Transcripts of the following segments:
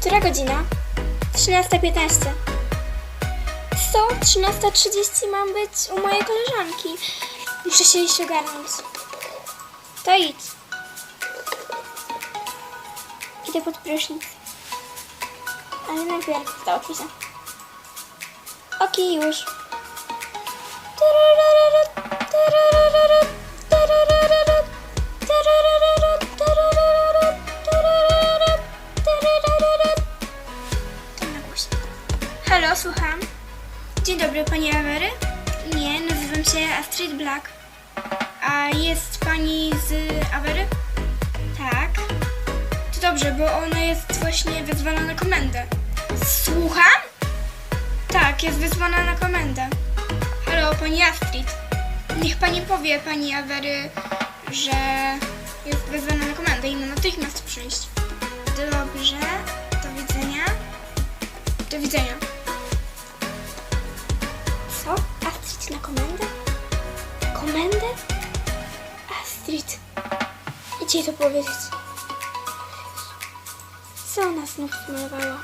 Która godzina? 13.15. Co? 13.30 mam być u mojej koleżanki. Muszę się iść ogarnąć. To idź. Idę pod prysznic. Ale najpierw to opisę. Oki już. Dobrze, bo ona jest właśnie wezwana na komendę. Słucham? Tak, jest wezwana na komendę. Halo, pani Astrid. Niech pani powie pani Awery, że jest wezwana na komendę i ma natychmiast przyjść. Dobrze, do widzenia. Do widzenia. Co? Astrid na komendę? Komendę? Astrid. Jej to powiedzieć. Co ona znów zmalowała?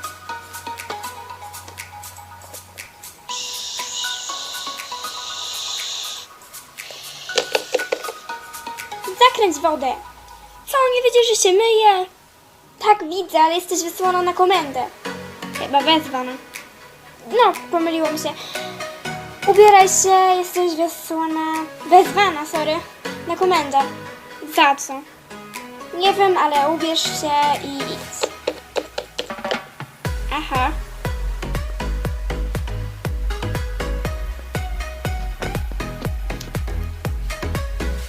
Zakręć wodę. Co, nie widzisz, że się myje? Tak, widzę, ale jesteś wysłana na komendę. Chyba wezwana. No, pomyliłam się. Ubieraj się, jesteś wysłana... Wezwana, sorry. Na komendę. Za co? Nie wiem, ale ubierz się i idź. Aha.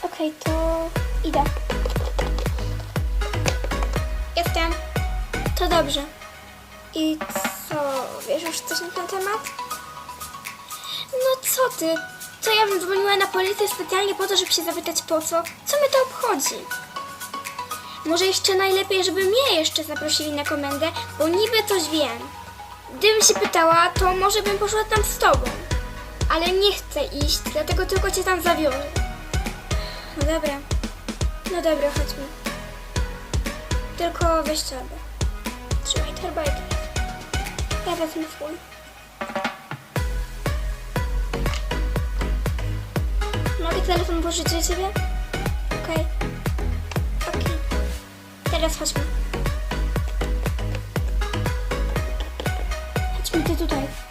Okej, to idę. Jestem. To dobrze. I co, wiesz już coś na ten temat? No co ty? To ja bym dzwoniła na policję specjalnie po to, żeby się zapytać po co? Co mnie to obchodzi? Może jeszcze najlepiej, żeby mnie jeszcze zaprosili na komendę, bo niby coś wiem. Gdybym się pytała, to może bym poszła tam z tobą. Ale nie chcę iść, dlatego tylko cię tam zawiozę. No dobra. No dobra, chodźmy. Tylko weź torbę. Trzymaj torbę i. Ja wezmę swój. Mogę telefon pożyczyć ciebie? Okej. Okej. Teraz chodźmy. Chodźmy ty tutaj.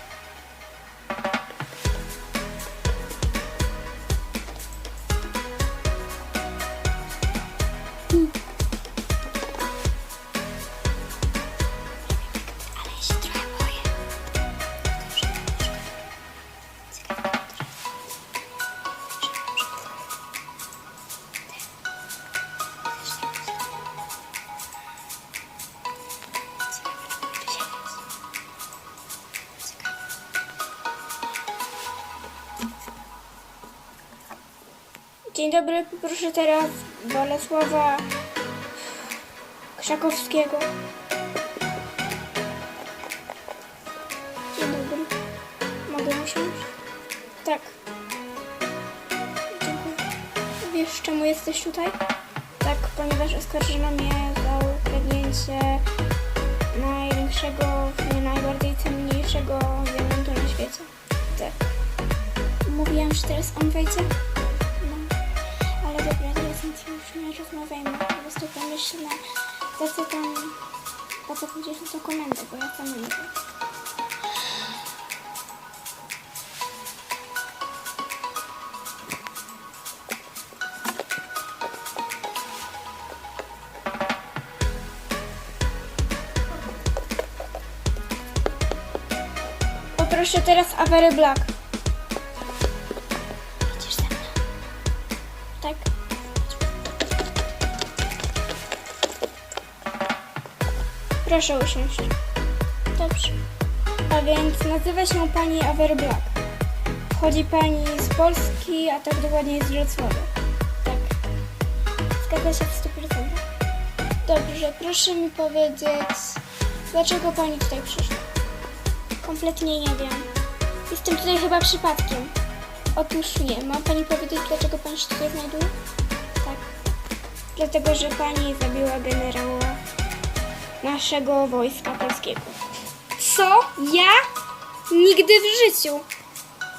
Dzień dobry, proszę teraz Bolesława Krzakowskiego. Dzień dobry. Mogę usiąść? Tak. Dziękuję. Wiesz, czemu jesteś tutaj? Tak, ponieważ oskarżono mnie za ukradnięcie największego, nie najbardziej cenniejszego diamentu na świecie. Tak. Mówiłam, że teraz on wejdzie? Już nie rozmawiajmy. Po prostu po co na bo ja nie wiem. Teraz Avery Black. Proszę usiąść. Dobrze. A więc nazywa się pani Avery Black. Pochodzi pani z Polski, a tak dokładnie z Wrocławia. Tak. Zgadza się w 100%. Dobrze, proszę mi powiedzieć, dlaczego pani tutaj przyszła? Kompletnie nie wiem. Jestem tutaj chyba przypadkiem. Otóż nie. Ma pani powiedzieć, dlaczego pani się tutaj znajduje? Tak. Dlatego, że pani zabiła generała naszego wojska polskiego. Co? Ja? Nigdy w życiu.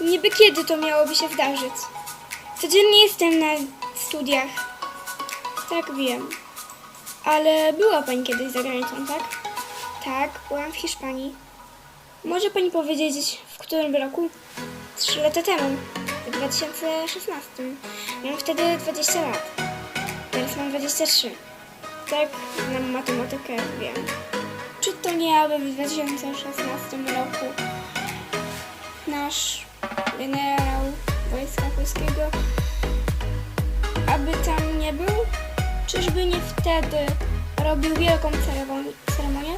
Niby kiedy to miałoby się zdarzyć? Codziennie jestem na studiach. Tak wiem. Ale była pani kiedyś za granicą, tak? Tak, byłam w Hiszpanii. Może pani powiedzieć, w którym roku? Trzy lata temu, w 2016. Miałam wtedy 20 lat. Teraz mam 23. Tak, znam matematykę, wiem. Czy to nie aby w 2016 roku nasz generał Wojska Polskiego aby tam nie był? Czyżby nie wtedy robił wielką ceremonię?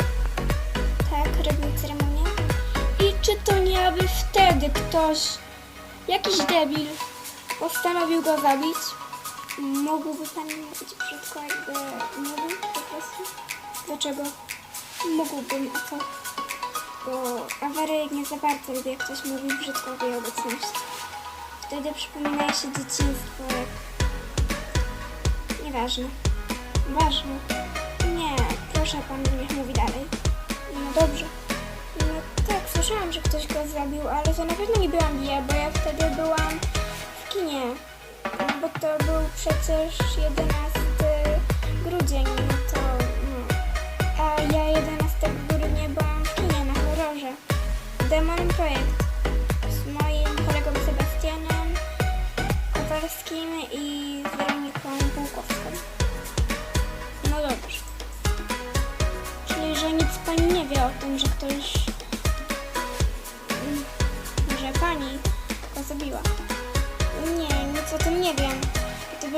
Tak, robił ceremonię. I czy to nie aby wtedy ktoś, jakiś debil, postanowił go zabić? Mógłby pan mówić brzydko, jakby mówił po prostu? Dlaczego? Mógłbym, co? Bo awaryjek nie za bardzo lubię, jak ktoś mówi brzydko w jej obecności. Wtedy przypomina się dzieciństwo, jak... Nieważne. Ważne. Nie, proszę pan, niech mówi dalej. No dobrze. No tak, słyszałam, że ktoś go zabił, ale to na pewno nie byłam ja, bo ja wtedy byłam w kinie. Bo to był przecież 11 grudzień,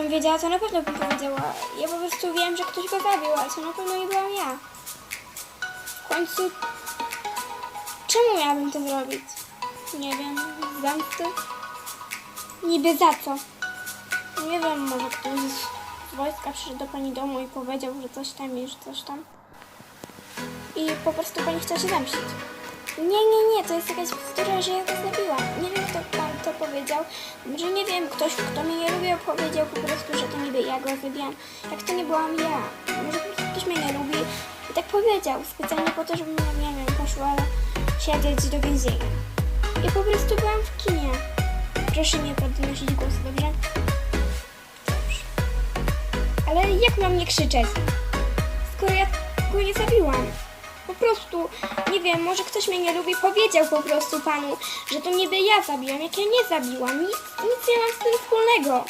Gdybym wiedziała, to na pewno bym powiedziała. Ja po prostu wiem, że ktoś go zabił, ale to na pewno nie byłam ja. W końcu... Czemu miałabym to zrobić? Nie wiem, zemsty? Niby za co? Nie wiem, może ktoś z wojska przyszedł do pani domu i powiedział, że coś tam że coś tam. I po prostu pani chciała się zemścić. Nie, nie, to jest jakaś bzdura, że ja go zabiłam. Nie wiem, kto pan to powiedział. Może nie wiem, ktoś, kto mnie nie lubił, powiedział po prostu, że to niby ja go zabiłam. Jak to nie byłam ja. Może ktoś mnie nie lubi i tak powiedział. Specjalnie po to, żebym, nie wiem, poszła siedzieć do więzienia. I po prostu byłam w kinie. Proszę nie podnosić głosu, dobrze? Dobrze. Ale jak mam nie krzyczeć? Skoro ja go nie zabiłam. Prostu, nie wiem, może ktoś mnie nie lubi, powiedział po prostu panu, że to niby ja zabiłam, jak ja nie zabiłam. Nic, nic nie mam z tym wspólnego.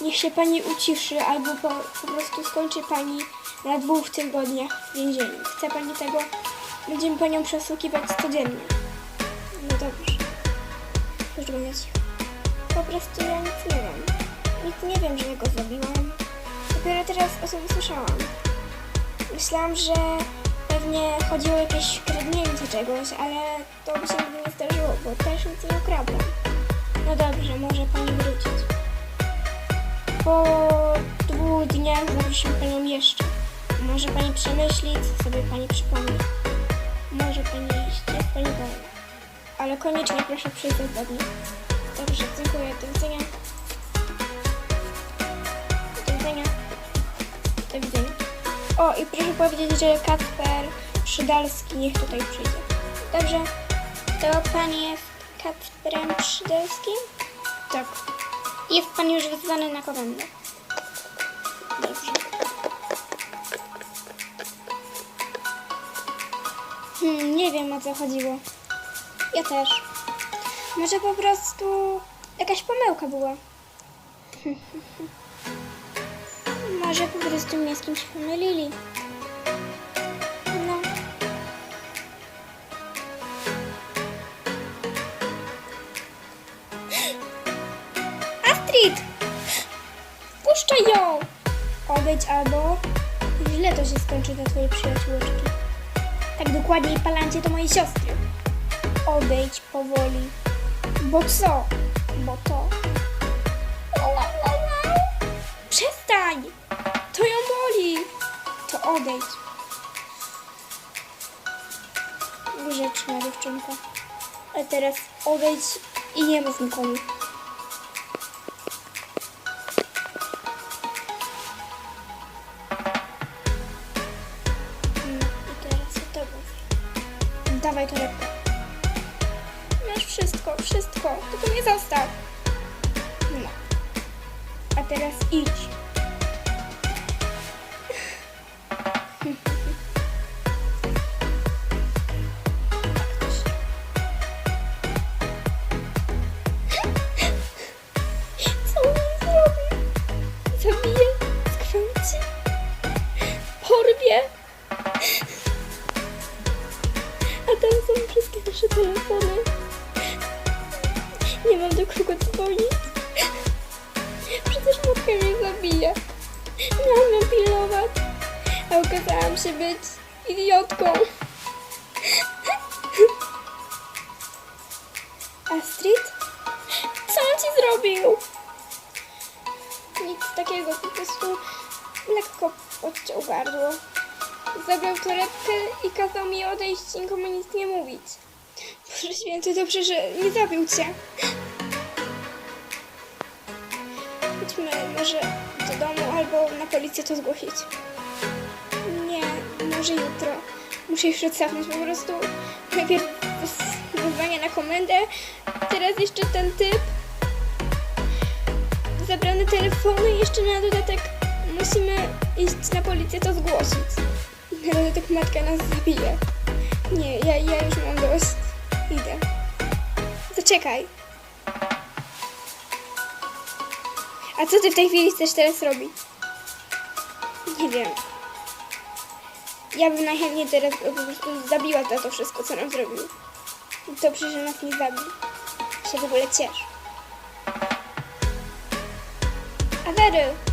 Niech się pani uciszy, albo po, po prostu skończy pani na dwóch tygodniach w więzieniu. Chce pani tego? Będziemy panią przesłuchiwać codziennie. No dobrze. Po prostu ja nic nie wiem. Nic nie wiem, że ja go zabiłam. Dopiero teraz o sobie słyszałam. Myślałam, że pewnie chodziło o jakieś kradnięcie czegoś, ale to by się nigdy nie zdarzyło, bo też nic nie ukradłam. No dobrze, może pani wrócić. Po dwóch dniach zaprosimy panią jeszcze. Może pani przemyśli, co sobie pani przypomni. Może pani iść, jest pani wolna. Ale koniecznie proszę przyjść do dnia. Dobrze, dziękuję. Do widzenia. Do widzenia. Do widzenia. O, i proszę powiedzieć, że Kacper Przydalski niech tutaj przyjdzie. Dobrze. To pan jest Kacperem Przydalskim? Tak. Jest pan już wezwany na komendę. Dobrze. Hmm, nie wiem o co chodziło. Ja też. Może po prostu jakaś pomyłka była. Może po prostu mnie z kimś pomylili. No. Astrid! Puszczaj ją! Odejdź albo źle to się skończy dla twojej przyjaciółeczki. Tak dokładniej, palancie to mojej siostry. Odejdź powoli. Bo co? Bo to. Przestań! Odejdź. Grzeczna dziewczynka. A teraz odejdź i nie mów nikomu. No. Dawaj torebkę. Masz wszystko, wszystko. Tylko mnie zostaw. No. A teraz idź. Torebkę i kazał mi odejść i nikomu nic nie mówić. Boże święty, dobrze, że nie zabił cię. Chodźmy może do domu albo na policję to zgłosić. Nie, może jutro. Muszę już odsapnąć po prostu. Najpierw wezwanie na komendę, teraz jeszcze ten typ. Zabrane telefony jeszcze na dodatek musimy iść na policję to zgłosić. Na dodatek matka nas zabije. Nie, ja, ja już mam dość. Idę. Zaczekaj. A co ty w tej chwili chcesz teraz robić? Nie wiem. Ja bym najchętniej teraz po prostu zabiła za to wszystko, co nam zrobił. Dobrze, że nas nie zabił. Się w ogóle ciesz. Avery!